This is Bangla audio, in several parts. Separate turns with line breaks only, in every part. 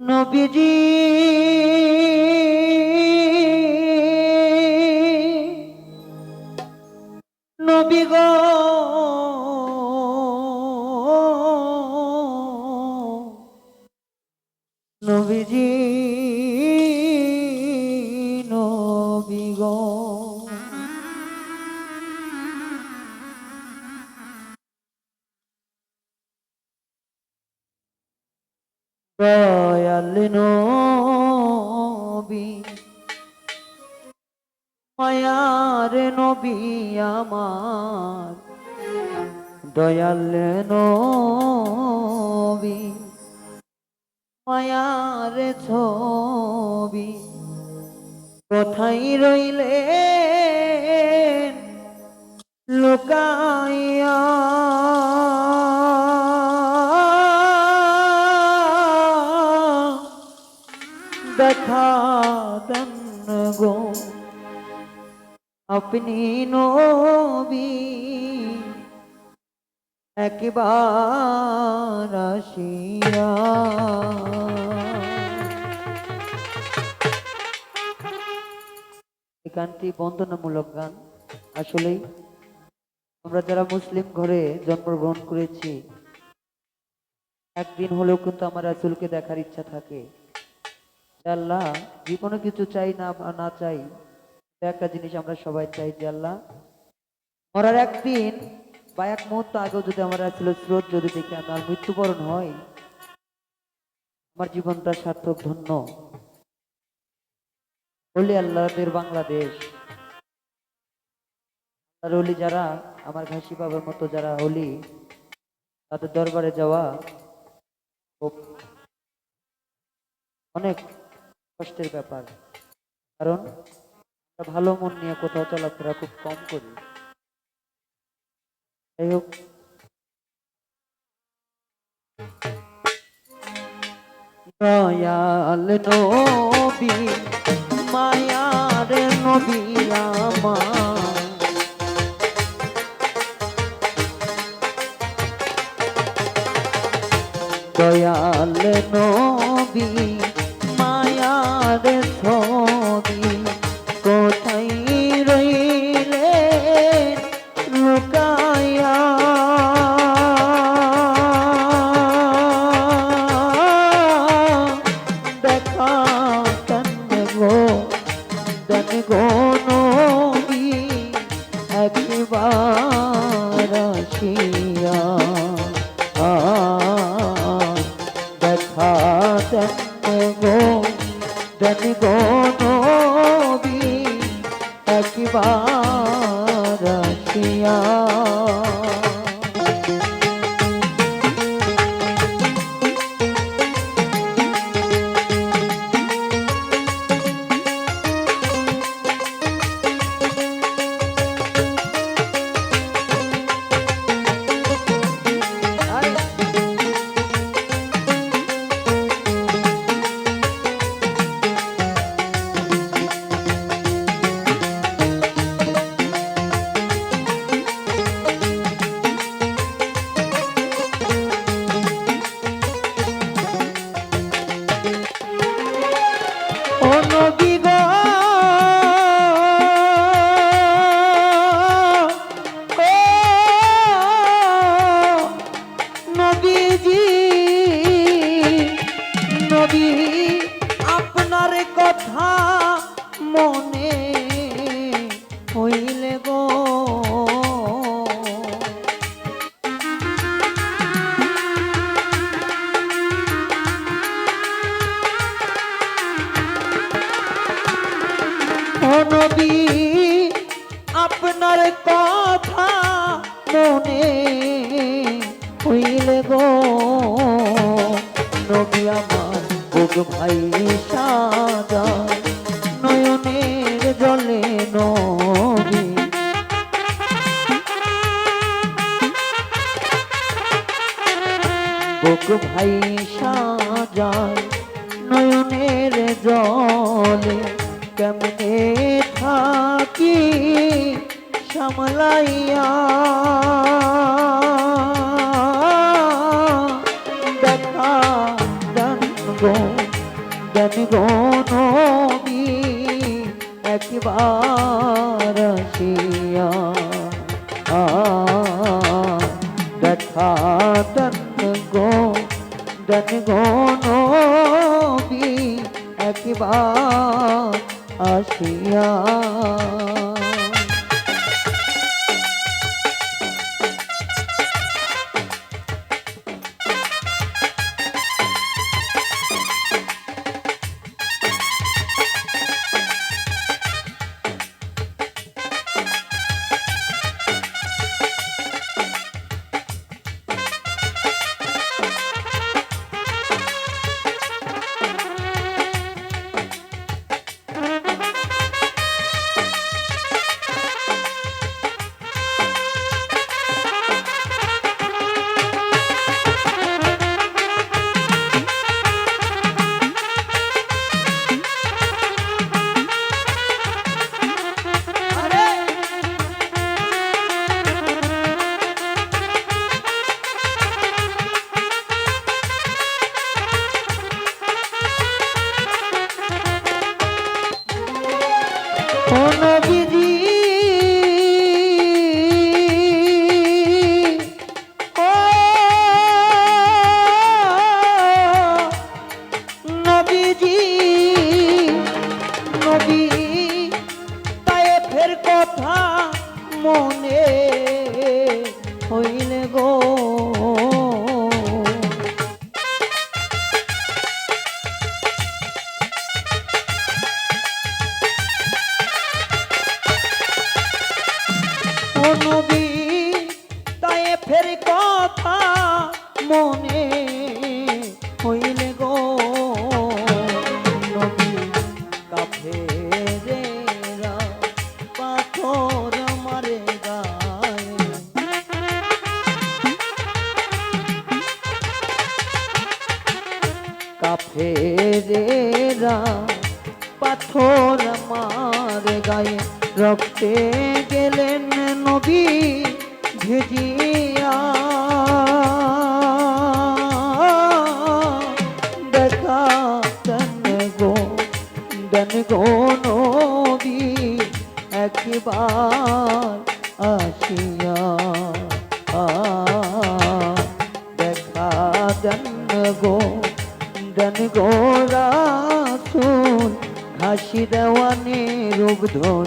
নবীজি দয়াল নবী মায়ার নবী আমার। দয়াল নবী মায়ার ছবি কোথায় রইলে লুকাইয়া দেখা দেন গো আপনি নবী, একবার আসিয়া। এই গানটি বন্দনামূলক গান। আসলেই আমরা যারা মুসলিম ঘরে জন্মগ্রহণ করেছি, একদিন হলেও কিন্তু আমার রাসুলকে দেখার ইচ্ছা থাকে। যে আল্লাহ জীবনে কিছু চাই না না চাই একটা জিনিস আমরা সবাই চাই যে আল্লাহ, মরার একদিন বা এক মুহূর্ত আগেও যদি আমার আসলে স্রোত যদি দেখে আমার মৃত্যুবরণ হয় আমার জীবনটা সার্থক ধন্য। বলি আল্লাহদের বাংলাদেশ। আর হলি যারা, আমার ঘাসি বাবার মতো যারা হলি তাদের দরবারে যাওয়া অনেক কষ্টের ব্যাপার। কারণ ভালো মন নিয়ে কোথাও চলাফেরা খুব কম করি। যাই হোক। দয়াল নবী, মায়ার নবী আমার দয়াল নবী গো হইলে গো নবী আমার বুক ভাই সাদা নয়নের জলে নবী বুক ভাই সাজায় নয়নের জলে কেমনে থাকি সামলাইয়া দেন গো নবী একবার আসিয়া দেখা গো জ্ঞান গো নবী একবার আসিয়া। নবীজি দেন গো নবী একবার আসিয়া দেখা দেন গো দেন গো রাসুল, হাসি দেওয়ানে রূপ ধরিয়া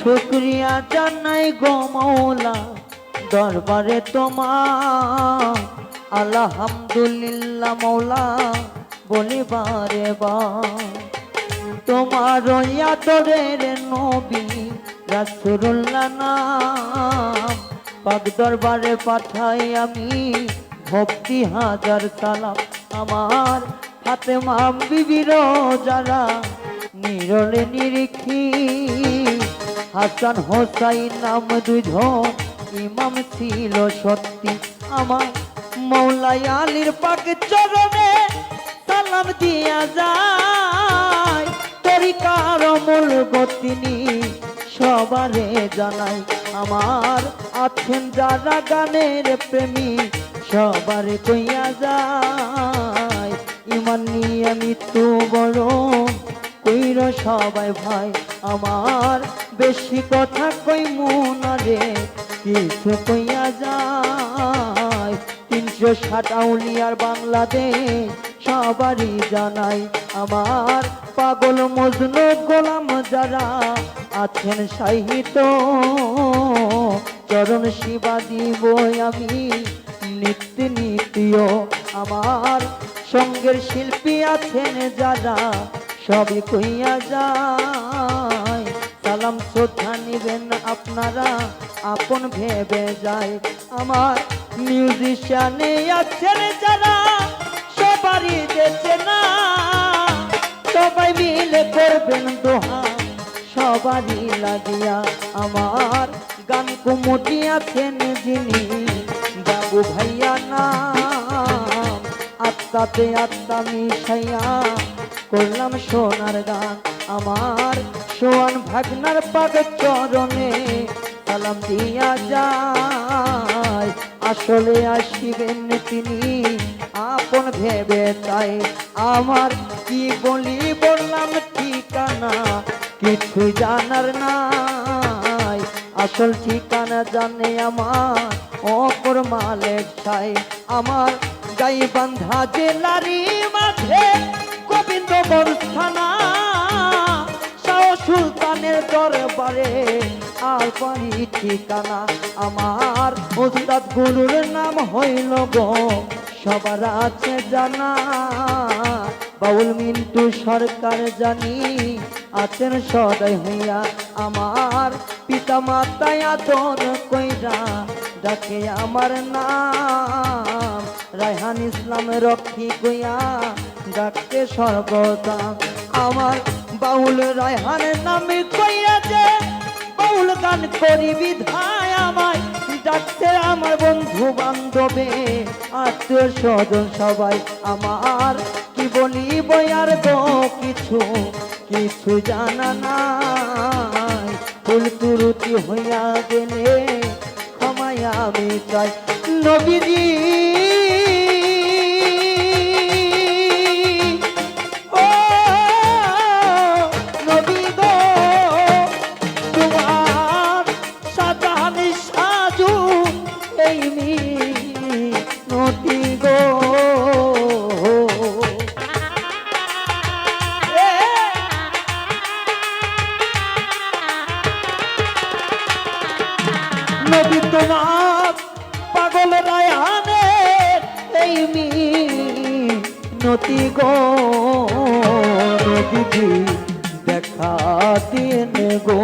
শুক্রিয়া জানাই গো মৌলা, দরবারে তোমার। আলহামদুলিল্লাহ মৌলা, বলিবারে বা তোমার আদরের নবী রাসূলুল্লাহ নাম, পাক দরবারে পাঠাই আমি ভক্তি হাজার সালাম। আমার হাতে মাম বিবির যারা নিরলে নিরিখি হাসান হোসাইন নাম দুজন ইমাম ছিল সত্যি। আমার মৌলাই আলীর পাক চরণে সালাম দিয়া যায়। তরিকার মূল গতিনি সবারে জানাই। আমার আছেন যারা গানের প্রেমী, সবারে কইয়া যায়। ইমান নিয়ে মৃত্যু বড় কইর সবাই ভাই। আমার বেশি কথা কই মনারে, কিছু কইয়া যায়। তিনশো ষাট আউলিয়ার বাংলাদেশ, সবারই জানাই আমার পাগল মজনু গোলাম যারা আছেন সাহিত্য। চরণ শিবা দিব আমি নিত্য নিত্য আমার সঙ্গের শিল্পী আছেন যারা, সবই কইয়া যায়। সালাম শ্রদ্ধা নিবেন আপনারা? আপন ভেবে যায়, আমার মিউজিশিয়ানে আছেন যারা, সবারই দেশে না। সবাই মিলে করবেন দোহা, সবারই লাগিয়া আমার গান কুমুটি আছেন যিনি। বাবু ভাইয়া নাম, আত্মাতে আত্মা মিশাইয়া করলাম সোনার গান আমার সোয়ান ভাগনার পাগ চরণে সালাম দিয়া যায়। আসলে আসিবেন তিনি, আপন ভেবে তাই। আমার কি বলি বললাম ঠিকানা, কিছু জানার নাই। আসল ঠিকানা জানে আমার অপর মালেক চাই আমার গাই বান্ধা জেলারি মাঝে গোবিন্দ বরস্থানা শাহ সুলতানের দরবারে আর পারি ঠিকানা। আমার ওস্তাদ গুরুর নাম হইল গো, সবার আছে জানা। বাউল মিন্টু সরকার জানি, আছেন সদয় হইয়া। আমার পিতা মাতায় আদর কইরা ডাকে আমার নাম। রায়হান ইসলাম রক্ষী কইয়া ডাকতে সর্বদা। আমার বাউল রায়হানের নামে কইয়া যে বাউল গান করি বিধায় আমায়। ডাকতে আমার বন্ধু বান্ধবে, আত্মীয় স্বজন সবাই। আমার কি বলি বয়ার গো কিছু কিছু জানা নাই। ফুল তুরুতি হইয়া গেলে আমি চাই। নবীজি তোমার পাগল রায়ানে এই মি নদী গো। নদীজি দেখা দিন গো।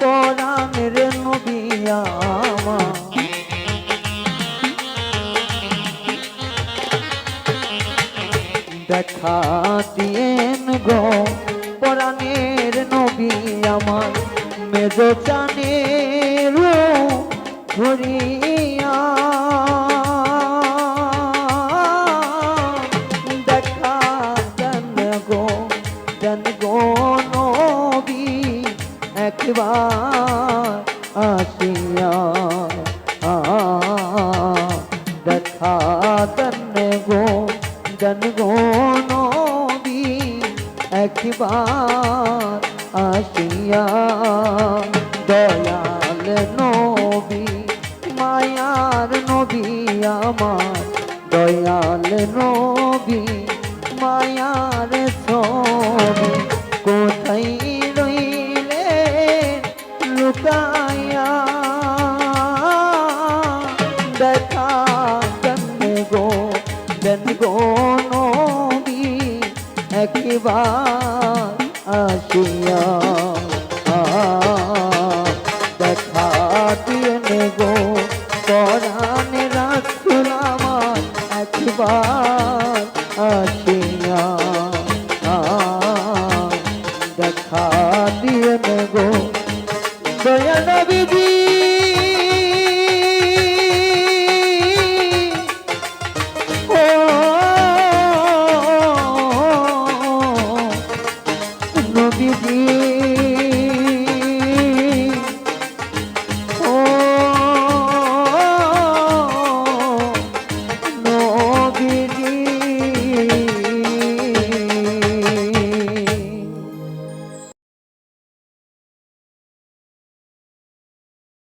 পরাণের নবী দেখা দিয়েন গো। পরাণের নবী আমার। মেজ চানের ধরিয়া দেখা দেন গো দেন গো নবী, একবার আসিয়া দেখা দেন গো দেন গো নবী, একবার আসিয়া দয়াল নবী। মায়ার নবী, আমার দয়াল নবী, মায়ার ছবি। কোথায় রইলে লুকায়া দেখা দেন গো দেন গো নবী? একবার আসিয়া